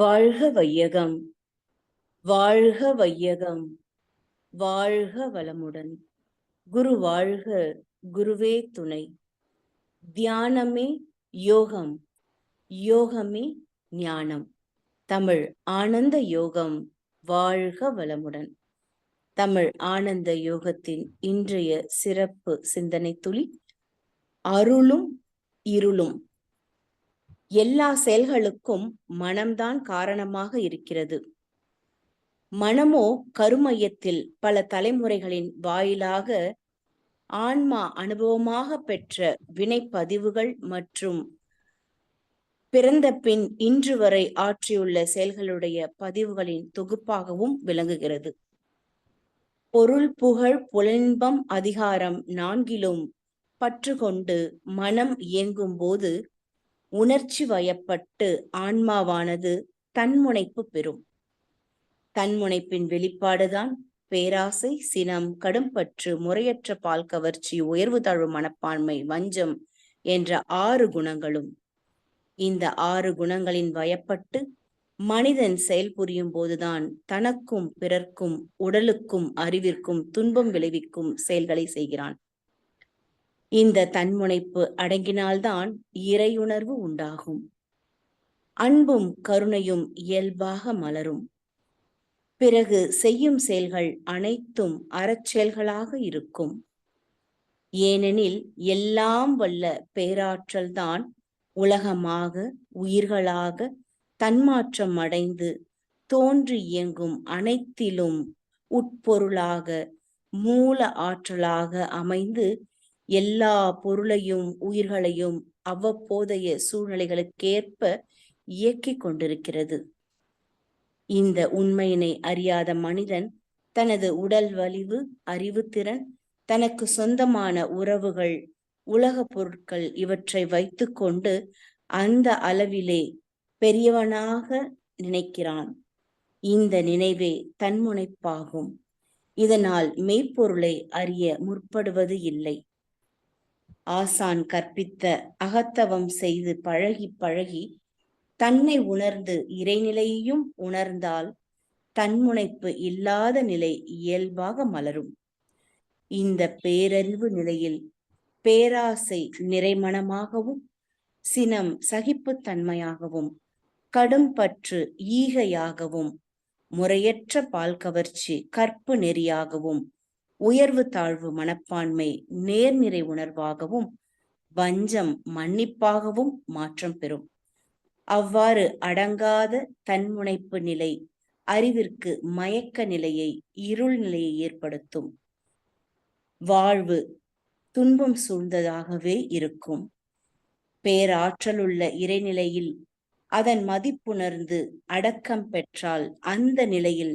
வாழ்க வையகம். வாழ்க வையகம். வாழ்க வளமுடன். குரு வாழ்க குருவே துணை. தியானமே யோகம். யோகமே ஞானம். தமிழ் ஆனந்த யோகம் வாழ்க வளமுடன். தமிழ் ஆனந்த யோகத்தின் இன்றைய சிறப்பு சிந்தனை துளி அருளும் இருளும். எல்லா செயல்களுக்கும் மனம்தான் காரணமாக இருக்கிறது. மனமோ கருமையத்தில் பல தலைமுறைகளின் வாயிலாக ஆன்மா அனுபவமாக பெற்ற வினைப்பதிவுகள் மற்றும் பிறந்த பின் இன்று வரை ஆற்றியுள்ள செயல்களுடைய பதிவுகளின் தொகுப்பாகவும் விளங்குகிறது. பொருள் புகழ் புலன்பம் அதிகாரம் நான்கிலும் பற்று கொண்டு மனம் இயங்கும் போது உணர்ச்சி வயப்பட்டு ஆன்மாவானது தன்முனைப்பு பெறும். தன்முனைப்பின் வெளிப்பாடுதான் பேராசை சினம் கடும்பற்று முறையற்ற பால் கவர்ச்சி உயர்வு தாழ்வு மனப்பான்மை வஞ்சம் என்ற ஆறு குணங்களும். இந்த ஆறு குணங்களின் வயப்பட்டு மனிதன் செயல்புரியும் போதுதான் தனக்கும் பிறர்க்கும் உடலுக்கும் அறிவிற்கும் துன்பம் விளைவிக்கும் செயல்களை செய்கிறான். இந்த தன்முனைப்பு அடங்கினால்தான் இறையுணர்வு உண்டாகும். அன்பும் கருணையும் இயல்பாக மலரும். பிறகு செய்யும் செயல்கள் அனைத்தும் அறச்செயல்களாக இருக்கும். ஏனெனில் எல்லாம் வல்ல பேராற்றல்தான் உலகமாக உயிர்களாக தன்மாற்றம் அடைந்து தோன்றி இயங்கும் அனைத்திலும் உட்பொருளாக மூல ஆற்றலாக அமைந்து எல்லா பொருளையும் உயிர்களையும் அவ்வப்போதைய சூழ்நிலைகளுக்கேற்ப இயக்கிக் கொண்டிருக்கிறது. இந்த உண்மையினை அறியாத மனிதன் தனது உடல் வலிவு அறிவுத்திறன் தனக்கு சொந்தமான உறவுகள் உலக பொருட்கள் இவற்றை வைத்துக்கொண்டு அந்த அளவிலே பெரியவனாக நினைக்கிறான். இந்த நினைவே தன்முனைப்பாகும். இதனால் மெய்ப்பொருளை அறிய முற்படுவது இல்லை. ஆசான் கற்பித்த அகத்தவம் செய்து பழகி பழகி தன்னை உணர்ந்து இறைநிலையையும் உணர்ந்தால் தன்முனைப்பு இல்லாத நிலை இயல்பாக மலரும். இந்த பேரறிவு நிலையில் பேராசை நிறைமணமாகவும் சினம் சகிப்புத்தன்மையாகவும் கடும் பற்று ஈகையாகவும் முறையற்ற பால் கவர்ச்சி கற்பு நெறியாகவும் உயர்வு தாழ்வு மனப்பான்மை நேர்நிறை உணர்வாகவும் வஞ்சம் மன்னிப்பாகவும் மாற்றம் பெறும். அவ்வாறு அடங்காத தன்முனைப்பு நிலை அறிவிற்கு மயக்க நிலையை இருள் நிலையை ஏற்படுத்தும். வாழ்வு துன்பம் சூழ்ந்ததாகவே இருக்கும். பேராற்றலுள்ள இறைநிலையில் அதன் மதிப்புணர்ந்து அடக்கம் பெற்றால் அந்த நிலையில்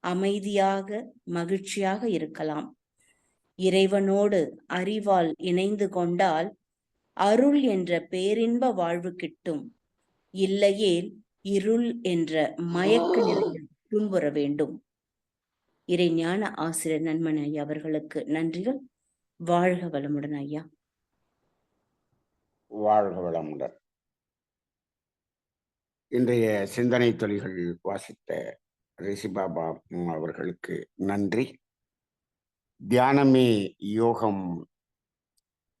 அமைதியாக மகிழ்ச்சியாக இருக்கலாம். இறைவனோடு அறிவால் இணைந்து கொண்டால் அருள் என்ற பேரின்ப வாழ்வு கிட்டும். இல்லையேல் இருள் என்ற மயக்க நிலையில் துன்புற வேண்டும். இறை ஞான ஆசிரியர் நன்மன் ஐயா அவர்களுக்கு நன்றிகள். வாழ்க வளமுடன் ஐயா. வாழ்க வளமுடன். இன்றைய சிந்தனை தொழில்கள் வாசித்த ரிஷிபாபா அவர்களுக்கு நன்றி. தியானமே யோகம்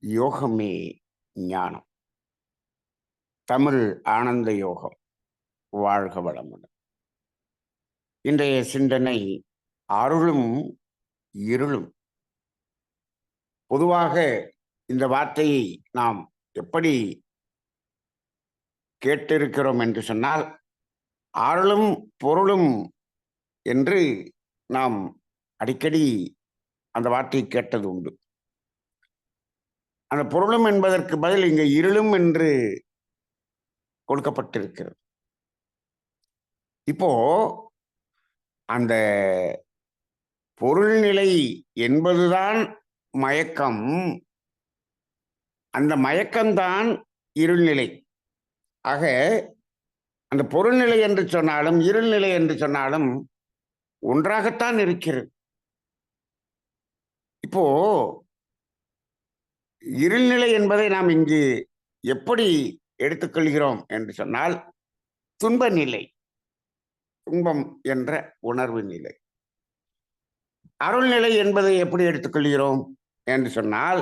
யோகமே ஞானம். தமிழ் ஆனந்த யோகம் வாழ்க வளமுடன். இன்றைய சிந்தனை அருளும் இருளும். பொதுவாக இந்த வார்த்தையை நாம் எப்படி கேட்டிருக்கிறோம் என்று சொன்னால் அருளும் பொருளும் என்று நாம் அடிக்கடி அந்த வார்த்தையை கேட்டது உண்டு. அந்த பொருளும் என்பதற்கு பதில் இங்கே இருளும் என்று கொடுக்கப்பட்டிருக்கிறது. இப்போ அந்த பொருள்நிலை என்பதுதான் மயக்கம். அந்த மயக்கம்தான் இருள்நிலை. ஆக அந்த பொருள்நிலை என்று சொன்னாலும் இருள்நிலை என்று சொன்னாலும் ஒன்றாகத்தான் இருக்கிறது. இப்போ இருள்நிலை என்பதை நாம் இங்கு எப்படி எடுத்துக்கொள்கிறோம் என்று சொன்னால் துன்ப நிலை துன்பம் என்ற உணர்வு நிலை. அருள்நிலை என்பதை எப்படி எடுத்துக்கொள்கிறோம் என்று சொன்னால்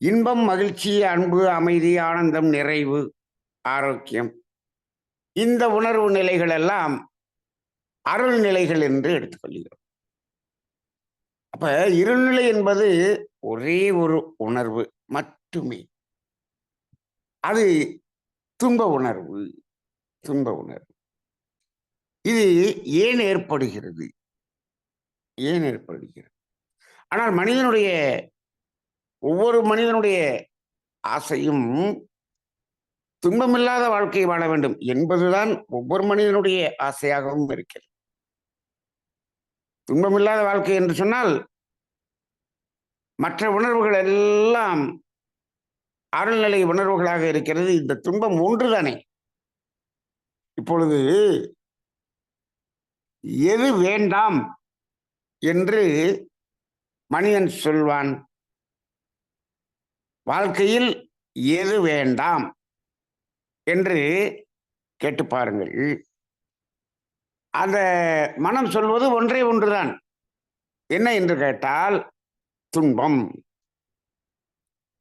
இன்பம் மகிழ்ச்சி அன்பு அமைதி ஆனந்தம் நிறைவு ஆரோக்கியம் இந்த உணர்வு நிலைகள் எல்லாம் அருள்நிலைகள் என்று எடுத்துக்கொள்கிறோம். அப்ப இருள்நிலை என்பது ஒரே ஒரு உணர்வு மட்டுமே. அது துன்ப உணர்வு துன்ப உணர்வு. இது ஏன் ஏற்படுகிறது? ஏன் ஏற்படுகிறது? ஆனால் மனிதனுடைய ஒவ்வொரு மனிதனுடைய ஆசையும் துன்பமில்லாத வாழ்க்கையை வாழ வேண்டும் என்பதுதான் ஒவ்வொரு மனிதனுடைய ஆசையாகவும் இருக்கிறது. துன்பமில்லாத வாழ்க்கை என்று சொன்னால் மற்ற உணர்வுகள் எல்லாம் அருள்நிலை உணர்வுகளாக இருக்கிறது. இந்த துன்பம் ஒன்றுதானே? இப்பொழுது எது வேண்டாம் என்று மனிதன் சொல்வான். வாழ்க்கையில் எது வேண்டாம் என்று கேட்டு பாருங்கள். அந்த மனம் சொல்வது ஒன்றே ஒன்றுதான். என்ன என்று கேட்டால் துன்பம்.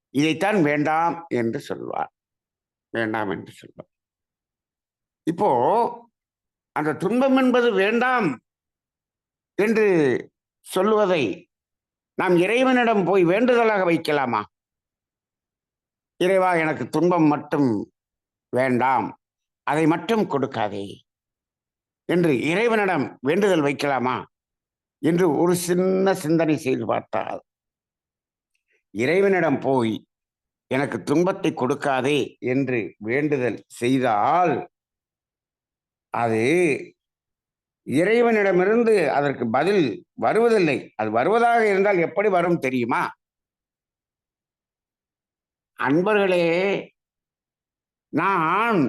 இதைத்தான் வேண்டாம் என்று சொல்வார். வேண்டாம் என்று சொல்வார். இப்போ அந்த துன்பம் என்பது வேண்டாம் என்று சொல்லுவதை நாம் இறைவனிடம் போய் வேண்டுதலாக வைக்கலாமா? இறைவா எனக்கு துன்பம் மட்டும் வேண்டாம். அதை மட்டும் கொடுக்காதே. என்று இறைவனிடம் வேண்டுதல் வைக்கலாமா? என்று ஒரு சின்ன சிந்தனை செய்து பார்த்தால் இறைவனிடம் போய் எனக்கு துன்பத்தை கொடுக்காதே என்று வேண்டுதல் செய்தால் அது இறைவனிடமிருந்து அதற்கு பதில் வருவதில்லை. அது வருவதாக இருந்தால் எப்படி வரும் தெரியுமா? அன்பர்களே நான்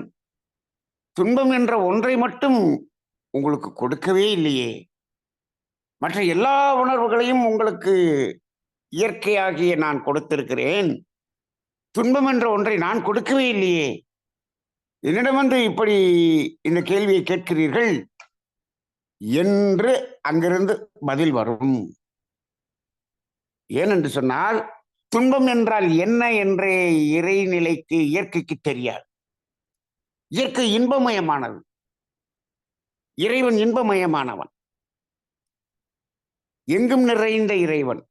துன்பம் என்ற ஒன்றை மட்டும் உங்களுக்கு கொடுக்கவே இல்லையே. மற்ற எல்லா உணர்வுகளையும் உங்களுக்கு இயற்கையாகிய நான் கொடுத்திருக்கிறேன். துன்பம் என்ற ஒன்றை நான் கொடுக்கவே இல்லையே. என்னிடம் வந்து இப்படி இந்த கேள்வியை கேட்கிறீர்கள் என்று அங்கிருந்து பதில் வரும். ஏனென்று சொன்னால் துன்பம் என்றால் என்ன என்றே இறைநிலைக்கு இயற்கைக்கு தெரியாது. இயற்கை இன்பமயமானது. இறைவன் இன்பமயமானவன். எங்கும் நிறைந்த இறைவன்.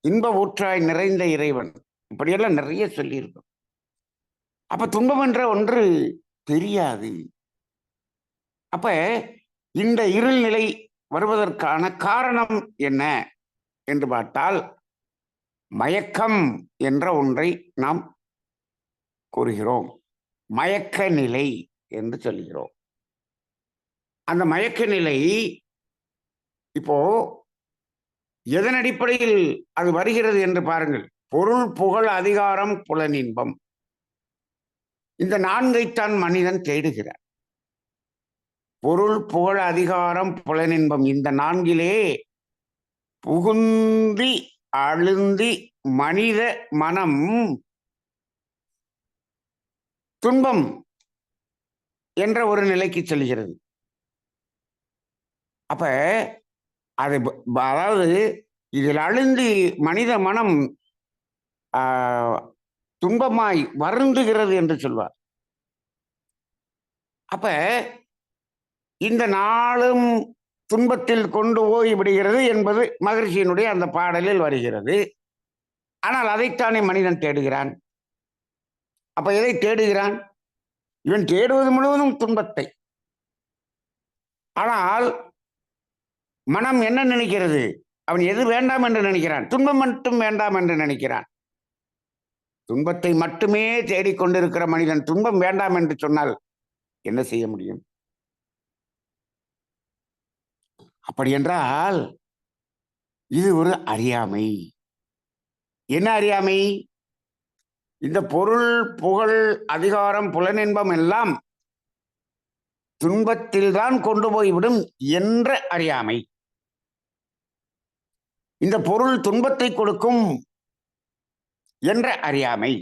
இன்ப ஊற்றாய் நிறைந்த இறைவன். இப்படியெல்லாம் நிறைய சொல்லியிருக்கோம். அப்ப துன்பம் என்ற ஒன்று தெரியாது. அப்ப இந்த இருள் நிலை வருவதற்கான காரணம் என்ன என்று பார்த்தால் மயக்கம் என்ற ஒன்றை நாம் கூறுகிறோம். மயக்க நிலை என்று சொல்கிறோம். அந்த மயக்க நிலை இப்போ எதன் அடிப்படையில் அது வருகிறது என்று பாருங்கள். பொருள் புகழ் அதிகாரம் புலனின்பம். இந்த நான்கைத்தான் மனிதன் தேடுகிறார். பொருள் புகழ் அதிகாரம் புலனின்பம் இந்த நான்கிலே புகுந்தி அழுந்தி மனித மனம் துன்பம் என்ற ஒரு நிலைக்கு செல்கிறது. அப்ப அது அதாவது இதில் அழுந்தி மனித மனம் துன்பமாய் வருந்துகிறது என்று சொல்வார். அப்ப இந்த நாளும் துன்பத்தில் கொண்டு போய் விடுகிறது என்பது மகிழ்ச்சியினுடைய அந்த பாடலில் வருகிறது. ஆனால் அதைத்தானே மனிதன் தேடுகிறான்? அப்ப எதை தேடுகிறான்? இவன் தேடுவது முழுவதும் துன்பத்தை. ஆனால் மனம் என்ன நினைக்கிறது? அவன் எது வேண்டாம் என்று நினைக்கிறான்? துன்பம் மட்டும் வேண்டாம் என்று நினைக்கிறான். துன்பத்தை மட்டுமே தேடிக்கொண்டிருக்கிற மனிதன் துன்பம் வேண்டாம் என்று சொன்னால் என்ன செய்ய முடியும்? அப்படி என்றால் இது ஒரு அறியாமை. என்ன அறியாமை? இந்த பொருள் புகழ் அதிகாரம் புலனின்பம் எல்லாம் துன்பத்தில்தான் கொண்டு போய்விடும் என்ற அறியாமை. இந்த பொருள் துன்பத்தை கொடுக்கும் என்ற அறியாமை.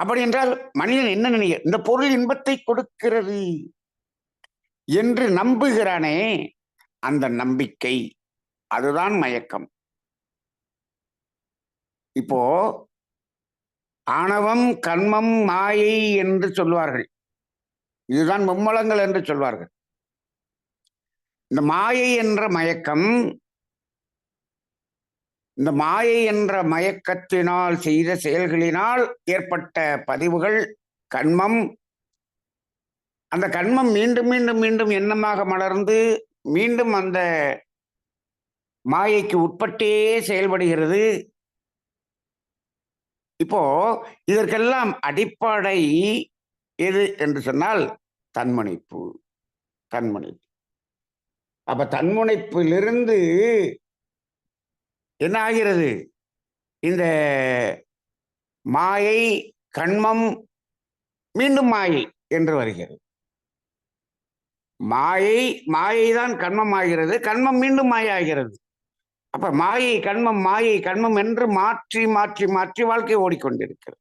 அப்படி என்றால் மனிதன் என்ன நினைக்க இந்த பொருள் இன்பத்தை கொடுக்கிறது என்று நம்புகிறானே அந்த நம்பிக்கை. அதுதான் மயக்கம். இப்போ ஆணவம் கண்மம் மாயை என்று சொல்வார்கள். இதுதான் மும்மலங்கள் என்று சொல்வார்கள். இந்த மாயை என்ற மயக்கம் இந்த மாயை என்ற மயக்கத்தினால் செய்த செயல்களினால் ஏற்பட்ட பதிவுகள் கண்மம். அந்த கண்மம் மீண்டும் மீண்டும் மீண்டும் எண்ணமாக மலர்ந்து மீண்டும் அந்த மாயைக்கு உட்பட்டே செயல்படுகிறது. இப்போ இதற்கெல்லாம் அடிப்படை எது என்று சொன்னால் தன்மணிப்பு. தன்மணிப்பு. அப்ப தன்முனைப்பிலிருந்து என்ன ஆகிறது? இந்த மாயை கண்மம் மீண்டும் மாயை என்று வருகிறது. மாயை மாயை தான் கண்மம் ஆகிறது கண்மம் மீண்டும் மாயை ஆகிறது. அப்ப மாயை கண்மம் மாயை கண்மம் என்று மாற்றி மாற்றி மாற்றி வாழ்க்கை ஓடிக்கொண்டிருக்கிறது.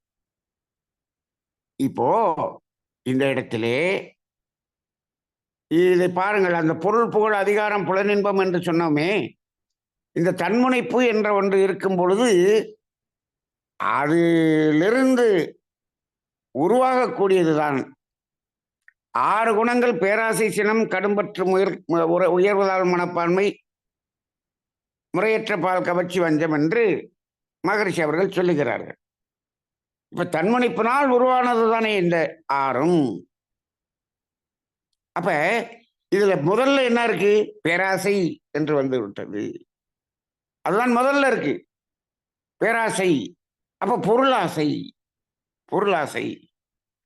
இப்போ இந்த இடத்திலே இதை பாருங்கள் அந்த பொருள் புகழ் அதிகாரம் புலனின்பம் என்று சொன்னோமே இந்த தன்முனைப்பு என்ற ஒன்று இருக்கும் பொழுது அதிலிருந்து உருவாகக்கூடியதுதான். ஆறு குணங்கள் பேராசை சினம் கடும்பற்று முயர் உற- உயர்வதால் மனப்பான்மை முறையற்ற பால் கவர்ச்சி வஞ்சம் என்று மகரிஷி அவர்கள் சொல்லுகிறார்கள். இப்ப தன்முனைப்பினால் உருவானது தானே இந்த ஆறும். அப்ப இதுல முதல்ல என்ன இருக்கு? பேராசை என்று வந்து விட்டது. அதுதான் முதல்ல இருக்கு. பேராசை. அப்ப பொருளாசை. பொருளாசை.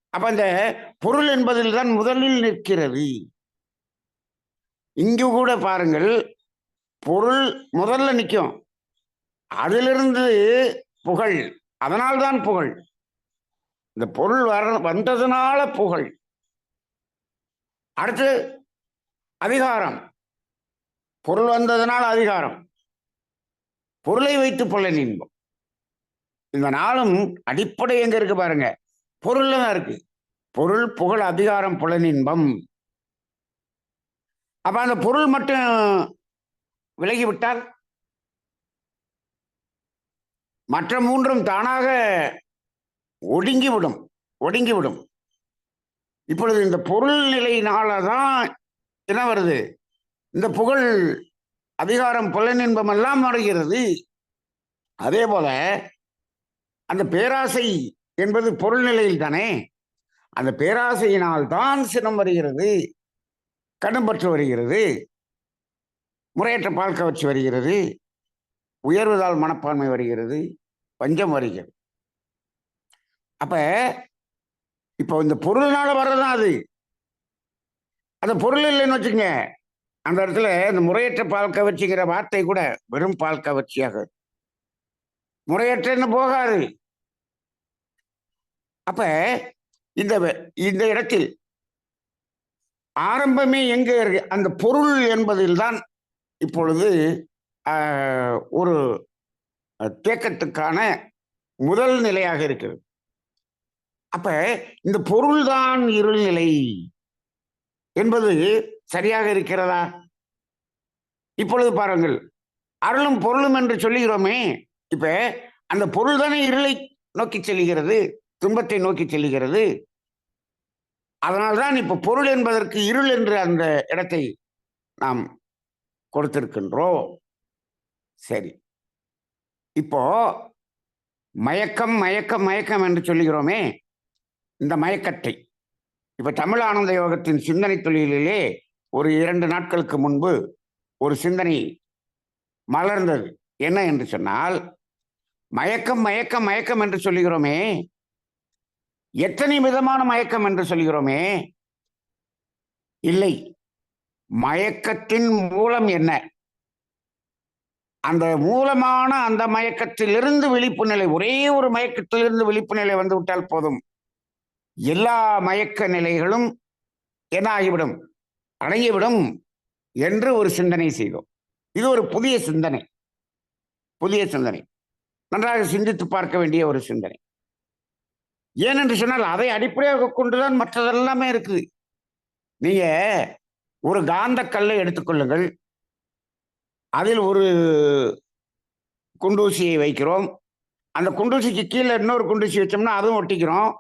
அப்ப அந்த பொருள் என்பதில் தான் முதலில் நிற்கிறது. இங்கு கூட பாருங்கள் பொருள் முதல்ல நிற்கும். அதிலிருந்து புகழ். அதனால்தான் புகழ். இந்த பொருள் வர வந்ததுனால புகழ். அடுத்து அதிகாரம். பொருள் வந்ததுனால அதிகாரம். பொருளை வைத்து புலன் இன்பம். இந்த நாளும் அடிப்படை எங்க இருக்கு பாருங்க. பொருள்ல தான் இருக்கு. பொருள் புகழ் அதிகாரம் புலனின்பம் அப்ப அந்த பொருள் மட்டும் விலகிவிட்டால் மற்ற மூன்றும் தானாக ஒடுங்கிவிடும் ஒடுங்கிவிடும் இப்பொழுது இந்த பொருள் நிலையினால தான் என்ன வருது? இந்த புகழ் அதிகாரம் புலனின்பம் எல்லாம் வருகிறது. அதே போல அந்த பேராசை என்பது பொருள் நிலையில் தானே அந்த பேராசையினால் தான் சினம் வருகிறது கடும்பற்று வருகிறது முறையற்ற பால் கவர்ச்சி வருகிறது உயர்வதால் மனப்பான்மை வருகிறது பஞ்சம் வருகிறது. அப்ப இப்போ இந்த பொருள்னால வர்றதான் அது. அந்த பொருள் இல்லைன்னு வச்சுங்க அந்த இடத்துல இந்த முறையற்ற பால் கவர்ச்சிங்கிற வார்த்தை கூட வெறும் பால் கவர்ச்சியாக. முறையற்றன்னு போகாது. அப்ப இந்த வ- இந்த இடத்தில் ஆரம்பமே எங்க இருக்கு? அந்த பொருள் என்பதில் தான் இப்பொழுது ஒரு தேக்கத்துக்கான முதல் நிலையாக இருக்கிறது. அப்ப இந்த பொருள்தான் இருள்நிலை என்பது சரியாக இருக்கிறதா? இப்பொழுது பாருங்கள். அருளும் பொருளும் என்று சொல்லுகிறோமே இப்ப அந்த பொருள் தானே இருளை நோக்கி செல்கிறது துன்பத்தை நோக்கி செல்லுகிறது அதனால்தான் இப்ப பொருள் என்பதற்கு இருள் என்று அந்த இடத்தை நாம் கொடுத்திருக்கின்றோம். சரி. இப்போ மயக்கம் மயக்கம் மயக்கம் என்று சொல்லுகிறோமே இந்த மயக்கத்தை. இப்போ தமிழ் ஆனந்த யோகத்தின் சிந்தனை தொழிலிலே ஒரு இரண்டு நாட்களுக்கு முன்பு ஒரு சிந்தனை மலர்ந்தது. என்ன என்று சொன்னால் மயக்கம் மயக்கம் மயக்கம் என்று சொல்லுகிறோமே. எத்தனை விதமான மயக்கம் என்று சொல்கிறோமே இல்லை. மயக்கத்தின் மூலம் என்ன? அந்த மூலமான அந்த மயக்கத்திலிருந்து விழிப்பு நிலை ஒரே ஒரு மயக்கத்திலிருந்து விழிப்பு நிலை வந்துவிட்டால் போதும். எல்லா மயக்க நிலைகளும் என்ன ஆகிவிடும் அடங்கிவிடும் என்று ஒரு சிந்தனை செய்தோம். இது ஒரு புதிய சிந்தனை. புதிய சிந்தனை. நன்றாக சிந்தித்து பார்க்க வேண்டிய ஒரு சிந்தனை. ஏனென்று சொன்னால் அதை அடிப்படையாக கொண்டுதான் மற்றதெல்லாமே இருக்குது. நீங்க ஒரு காந்த கல்லை எடுத்துக்கொள்ளுங்கள் அதில் ஒரு குண்டூசியை வைக்கிறோம். அந்த குண்டூசிக்கு கீழே இன்னொரு குண்டூசி வச்சோம்னா அதுவும் ஒட்டிக்கிறோம்.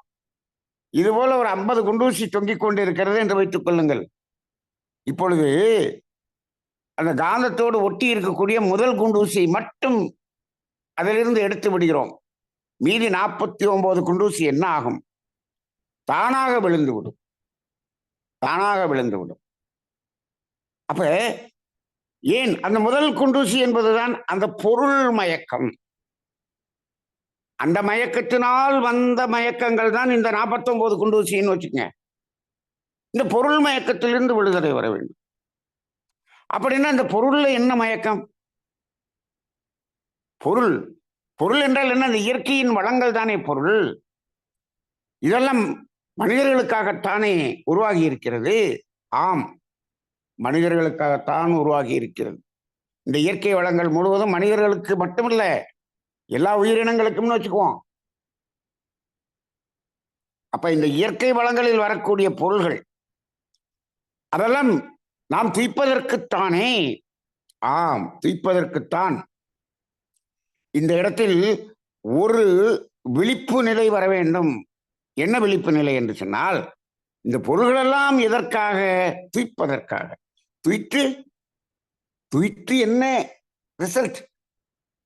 இது போல ஒரு ஐம்பது குண்டூசி தொங்கிக் கொண்டு இருக்கிறது என்று வைத்துக் கொள்ளுங்கள். இப்பொழுது அந்த காந்தத்தோடு ஒட்டி இருக்கக்கூடிய முதல் குண்டூசியை மட்டும் அதிலிருந்து எடுத்து விடுகிறோம். மீதி நாற்பத்தி ஒன்பது குண்டூசி என்ன ஆகும்? தானாக விழுந்து விடும். தானாக விழுந்து விடும். அப்ப ஏன்? அந்த முதல் குண்டூசி என்பதுதான் அந்த பொருள் மயக்கம் அந்த மயக்கத்தினால் வந்த மயக்கங்கள் தான் இந்த நாற்பத்தொன்பது குண்டூசின்னு வச்சுக்கங்க. இந்த பொருள் மயக்கத்திலிருந்து விடுதலை வர வேண்டும். அப்படின்னா இந்த பொருள்ல என்ன மயக்கம்? பொருள். பொருள் என்றால் என்ன? அந்த இயற்கையின் வளங்கள் தானே பொருள். இதெல்லாம் மனிதர்களுக்காகத்தானே உருவாகி இருக்கிறது ஆம். மனிதர்களுக்காகத்தான் உருவாகி இருக்கிறது இந்த இயற்கை வளங்கள் முழுவதும் மனிதர்களுக்கு மட்டுமில்ல எல்லா உயிரினங்களுக்கும்னு வச்சுக்குவோம். அப்ப இந்த இயற்கை வளங்களில் வரக்கூடிய பொருள்கள் அதெல்லாம் நாம் துய்ப்பதற்குத்தானே ஆம் துய்ப்பதற்குத்தான் இந்த இடத்தில் ஒரு விழிப்பு நிலை வர வேண்டும். என்ன விழிப்பு நிலை என்று சொன்னால் இந்த பொருள்களெல்லாம் எதற்காக? துய்ப்பதற்காக துய்த்து துய்த்து என்ன? ரிசல்ட்.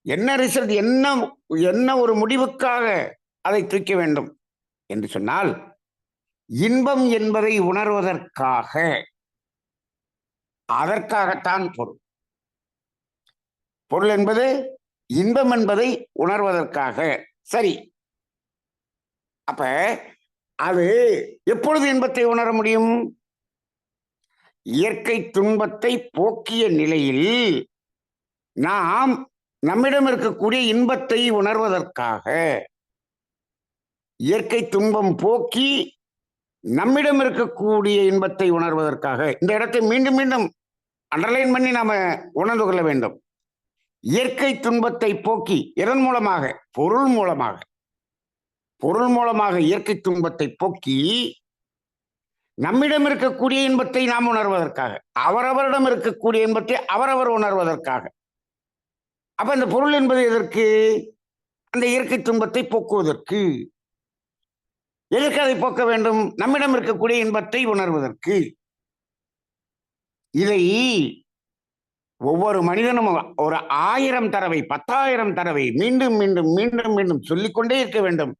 என்ன ரிசல்ட் என்ன என்ன ஒரு முடிவுக்காக அதை தூக்க வேண்டும்? என்று சொன்னால் இன்பம் என்பதை உணர்வதற்காக. அதற்காகத்தான் பொருள். பொருள் என்பது இன்பம் என்பதை உணர்வதற்காக. சரி. அப்ப அது எப்பொழுது இன்பத்தை உணர முடியும்? இயற்கை துன்பத்தை போக்கிய நிலையில் நாம் நம்மிடம் இருக்கக்கூடிய இன்பத்தை உணர்வதற்காக இயற்கை துன்பம் போக்கி நம்மிடம் இருக்கக்கூடிய இன்பத்தை உணர்வதற்காக இந்த இடத்தை மீண்டும் மீண்டும் அண்டர்லைன் பண்ணி நாம உணர்ந்து கொள்ள வேண்டும். இயற்கை துன்பத்தை போக்கி எதன் மூலமாக? பொருள் மூலமாக. பொருள் மூலமாக இயற்கை துன்பத்தை போக்கி நம்மிடம் இருக்கக்கூடிய இன்பத்தை நாம் உணர்வதற்காக அவரவரிடம் இருக்கக்கூடிய இன்பத்தை அவரவர் உணர்வதற்காக. அப்ப அந்த பொருள் என்பது எதற்கு? அந்த இயற்கை துன்பத்தை போக்குவதற்கு. எதற்கு அதை போக்க வேண்டும்? நம்மிடம் இருக்கக்கூடிய இன்பத்தை உணர்வதற்கு. இதை ஒவ்வொரு மனிதனும் ஒரு ஆயிரம் தடவை பத்தாயிரம் தடவை மீண்டும் மீண்டும் மீண்டும் மீண்டும் சொல்லிக்கொண்டே இருக்க வேண்டும்.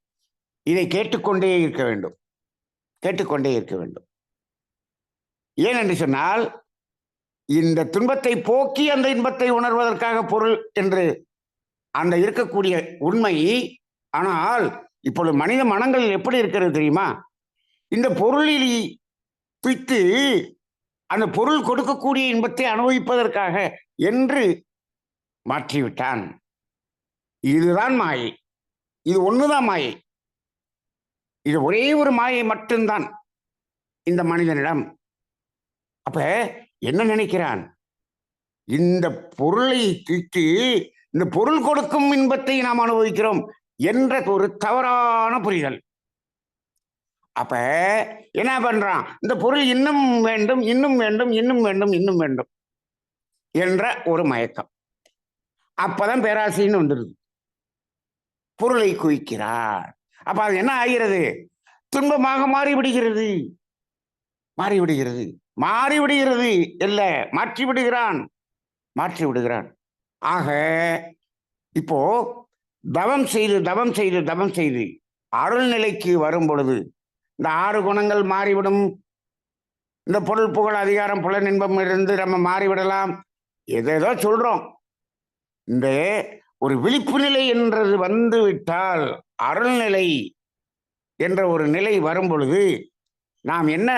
இதை கேட்டுக்கொண்டே இருக்க வேண்டும். கேட்டுக்கொண்டே இருக்க வேண்டும். ஏன் என்று சொன்னால் இந்த துன்பத்தை போக்கி அந்த இன்பத்தை உணர்வதற்காக பொருள் என்று அந்த இருக்கக்கூடிய உண்மை. ஆனால் இப்பொழுது மனித மனங்கள் எப்படி இருக்கிறது தெரியுமா? இந்த பொருளில் துய்த்து அந்த பொருள் கொடுக்கக்கூடிய இன்பத்தை அனுபவிப்பதற்காக என்று மாற்றிவிட்டான். இதுதான் மாயை. இது ஒண்ணுதான் மாயை. இது ஒரே ஒரு மாயை மட்டும்தான் இந்த மனிதனிடம். அப்ப என்ன நினைக்கிறான்? இந்த பொருளை தூக்கி இந்த பொருள் கொடுக்கும் இன்பத்தை நாம் அனுபவிக்கிறோம் என்ற ஒரு தவறான புரிதல். அப்ப என்ன பண்றான்? இந்த பொருள் இன்னும் வேண்டும் இன்னும் வேண்டும் இன்னும் வேண்டும் இன்னும் வேண்டும் என்ற ஒரு மயக்கம். அப்பதான் பேராசைன்னு வந்துடுது. பொருளை குவிக்கிறார். அப்ப அது என்ன ஆகிறது? துன்பமாக மாறிவிடுகிறது. மாறிவிடுகிறது. மாறிவிடுகிறது இல்லை மாற்றி விடுகிறான் மாற்றி விடுகிறான் ஆக இப்போ தவம் செய்து தவம் செய்து தவம் செய்து அருள்நிலைக்கு வரும் பொழுது இந்த ஆறு குணங்கள் மாறிவிடும். இந்த பொருள் புகழ் அதிகாரம் புல இன்பம் இருந்து நம்ம மாறிவிடலாம். எதேதோ சொல்றோம். இந்த ஒரு விழிப்பு நிலை என்றது வந்து விட்டால் அருள்நிலை என்ற ஒரு நிலை வரும் பொழுது நாம் என்ன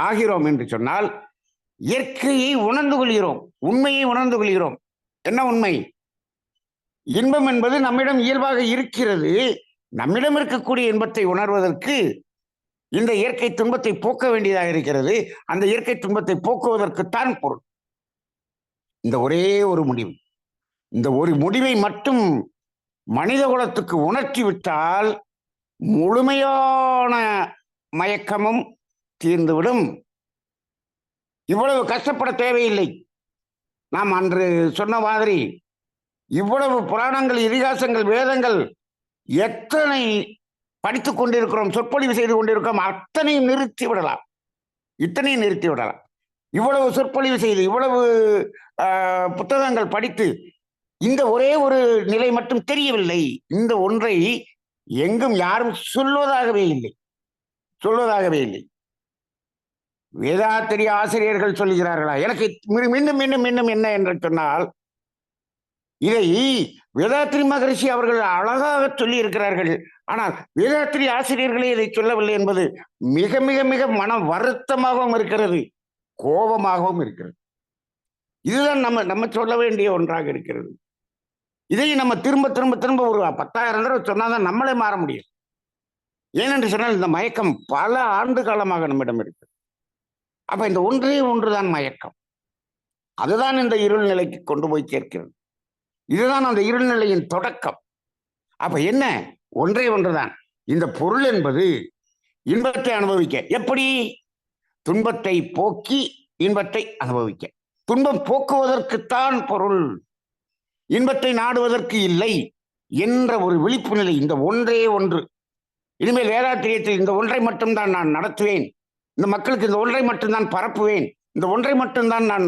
ஆகிறோம் என்று சொன்னால் இயற்கையை உணர்ந்து கொள்கிறோம் உண்மையை உணர்ந்து கொள்கிறோம். என்ன உண்மை? இன்பம் என்பது நம்மிடம் இயல்பாக இருக்கிறது. நம்மிடம் இருக்கக்கூடிய இன்பத்தை உணர்வதற்கு இந்த இயற்கை துன்பத்தை போக்க வேண்டியதாக இருக்கிறது. அந்த இயற்கை துன்பத்தை போக்குவதற்குத்தான் பொருள். இந்த ஒரே ஒரு முடிவு. இந்த ஒரு முடிவை மட்டும் மனித குலத்துக்கு உணர்த்தி விட்டால் முழுமையான மயக்கமும் தீர்ந்துவிடும். இவ்வளவு கஷ்டப்பட தேவையில்லை. நாம் அன்று சொன்ன மாதிரி இவ்வளவு புராணங்கள் இதிகாசங்கள் வேதங்கள் எத்தனை படித்துக் கொண்டிருக்கிறோம் சொற்பொழிவு செய்து கொண்டிருக்கிறோம் அத்தனையும் நிறுத்தி விடலாம். இத்தனையும் நிறுத்தி விடலாம். இவ்வளவு சொற்பொழிவு செய்து இவ்வளவு புத்தகங்கள் படித்து இந்த ஒரே ஒரு நிலை மட்டும் தெரியவில்லை. இந்த ஒன்றை எங்கும் யாரும் சொல்வதாகவே இல்லை. சொல்வதாகவே இல்லை. வேதாத்திரி ஆசிரியர்கள் சொல்லுகிறார்களா? எனக்கு மீண்டும் மீண்டும் மீண்டும் என்ன என்று சொன்னால் இதை வேதாத்திரி மகரிஷி அவர்கள் அழகாக சொல்லி இருக்கிறார்கள் ஆனால் வேதாத்திரி ஆசிரியர்களே இதை சொல்லவில்லை என்பது மிக மிக மிக மன வருத்தமாகவும் இருக்கிறது கோபமாகவும் இருக்கிறது. இதுதான் நம்ம நம்ம சொல்ல வேண்டிய ஒன்றாக இருக்கிறது. இதை நம்ம திரும்ப திரும்ப திரும்ப ஒரு பத்தாயிரம் தடவை சொன்னாதான் நம்மளே மாற முடியும். ஏனென்று சொன்னால் இந்த மயக்கம் பல ஆண்டு காலமாக நம்மிடம் இருக்கிறது. அப்ப இந்த ஒன்றே ஒன்றுதான் மயக்கம். அதுதான் இந்த இருள் நிலைக்கு கொண்டு போய் சேர்க்கிறது. இதுதான் அந்த இருள் நிலையின் தொடக்கம். அப்ப என்ன? ஒன்றே ஒன்றுதான். இந்த பொருள் என்பது இன்பத்தை அனுபவிக்க. எப்படி? துன்பத்தை போக்கி இன்பத்தை அனுபவிக்க. துன்பம் போக்குவதற்குத்தான் பொருள். இன்பத்தை நாடுவதற்கு இல்லை என்ற ஒரு விழிப்பு நிலை இந்த ஒன்றே ஒன்று. இனிமேல் வேதாத்திரியத்தில் இந்த ஒன்றை மட்டும்தான் நான் நடத்துவேன். இந்த மக்களுக்கு இந்த ஒன்றை மட்டும்தான் பரப்புவேன். இந்த ஒன்றை மட்டும்தான் நான்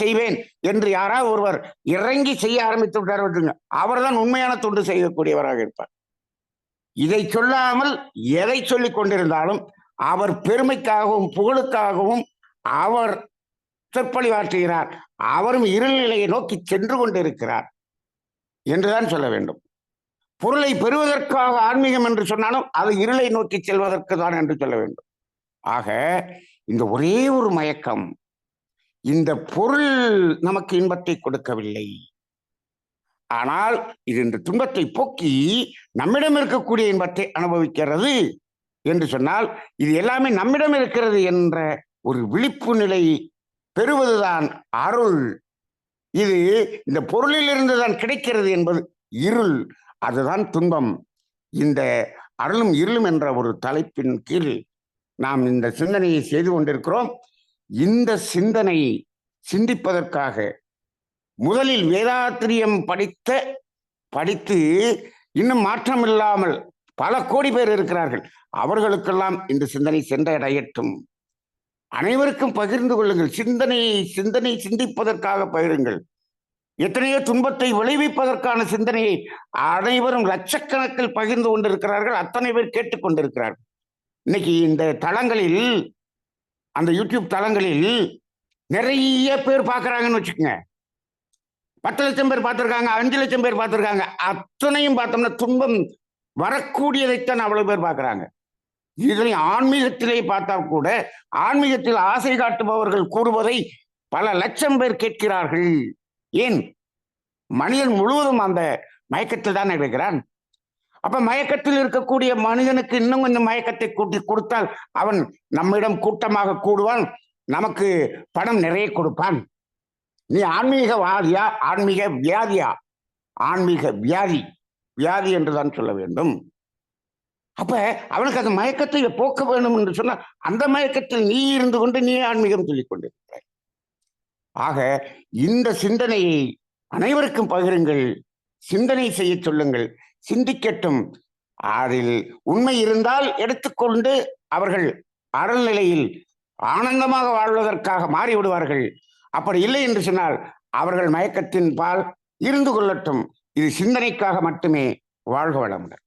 செய்வேன் என்று யாராவது ஒருவர் இறங்கி செய்ய ஆரம்பித்து விட்டார் விட்டுருங்க அவர்தான் உண்மையான தொண்டு செய்யக்கூடியவராக இருப்பார். இதை சொல்லாமல் எதை சொல்லிக் கொண்டிருந்தாலும் அவர் பெருமைக்காகவும் புகழுக்காகவும் அவர் சொற்பொழிவாற்றுகிறார். அவரும் இருள் நிலையை நோக்கி சென்று கொண்டிருக்கிறார் என்றுதான் சொல்ல வேண்டும். பொருளை பெறுவதற்காக ஆன்மீகம் என்று சொன்னாலும் அது இருளை நோக்கி செல்வதற்கு தான் என்று சொல்ல வேண்டும். ஆக இந்த ஒரே ஒரு மயக்கம் இந்த பொருள் நமக்கு இன்பத்தை கொடுக்கவில்லை. ஆனால் இது இந்த துன்பத்தை போக்கி நம்மிடம் இருக்கக்கூடிய இன்பத்தை அனுபவிக்கிறது என்று சொன்னால் இது எல்லாமே நம்மிடம் இருக்கிறது என்ற ஒரு விழிப்பு நிலை பெறுவதுதான் அருள். இது இந்த பொருளிலிருந்து தான் கிடைக்கிறது என்பது இருள். அதுதான் துன்பம். இந்த அருளும் இருளும் என்ற ஒரு தலைப்பின் கீழ் நாம் இந்த சிந்தனையை செய்து கொண்டிருக்கிறோம். இந்த சிந்தனையை சிந்திப்பதற்காக முதலில் வேதாத்திரியம் படித்த படித்து இன்னும் மாற்றம் இல்லாமல் பல கோடி பேர் இருக்கிறார்கள். அவர்களுக்கெல்லாம் இந்த சிந்தனை சென்றடையட்டும் அனைவருக்கும் பகிர்ந்து கொள்ளுங்கள். சிந்தனையை சிந்தனை சிந்திப்பதற்காக பகிருங்கள். எத்தனையோ துன்பத்தை விளைவிப்பதற்கான சிந்தனையை அனைவரும் லட்சக்கணக்கில் பகிர்ந்து கொண்டிருக்கிறார்கள். அத்தனை பேர் கேட்டுக்கொண்டிருக்கிறார்கள் இன்னைக்கு இந்த தளங்களில் அந்த யூடியூப் தளங்களில் நிறைய பேர் பார்க்குறாங்கன்னு வச்சுக்கோங்க. பத்து லட்சம் பேர் பார்த்துருக்காங்க அஞ்சு லட்சம் பேர் பார்த்துருக்காங்க. அத்தனையும் பார்த்தோம்னா துன்பம் வரக்கூடியதைத்தான் அவ்வளவு பேர் பார்க்குறாங்க. இதுலையும் ஆன்மீகத்திலே பார்த்தா கூட ஆன்மீகத்தில் ஆசை காட்டுபவர்கள் கூறுவதை பல லட்சம் பேர் கேட்கிறார்கள். ஏன்? மனிதன் முழுவதும் அந்த மயக்கத்தில் தான் இருக்கிறான்? அப்ப மயக்கத்தில் இருக்கக்கூடிய மனிதனுக்கு இன்னும் கொஞ்சம் மயக்கத்தை கூட்டி கொடுத்தால் அவன் நம்மிடம் கூட்டமாக கூடுவான் நமக்கு பணம் நிறைய கொடுப்பான். நீ ஆன்மீகவாதியா? ஆன்மீக வியாதியா? ஆன்மீக வியாதி. வியாதி என்றுதான் சொல்ல வேண்டும். அப்ப அவனுக்கு அந்த மயக்கத்தை போக்க வேண்டும் என்று சொன்னால் அந்த மயக்கத்தில் நீ இருந்து கொண்டு நீ ஆன்மீகம் சொல்லிக் கொண்டிருக்கிறாய். ஆக இந்த சிந்தனையை அனைவருக்கும் பகிருங்கள் சிந்தனை செய்ய சொல்லுங்கள். சிந்திக்கட்டும். அதில் உண்மை இருந்தால் எடுத்துக்கொண்டு அவர்கள் அறநிலையில் ஆனந்தமாக வாழ்வதற்காக மாறிவிடுவார்கள். அப்படி இல்லை என்று சொன்னால் அவர்கள் மயக்கத்தின் பால் இருந்து கொள்ளட்டும். இது சிந்தனைக்காக மட்டுமே வாழ்க வளமுடன்.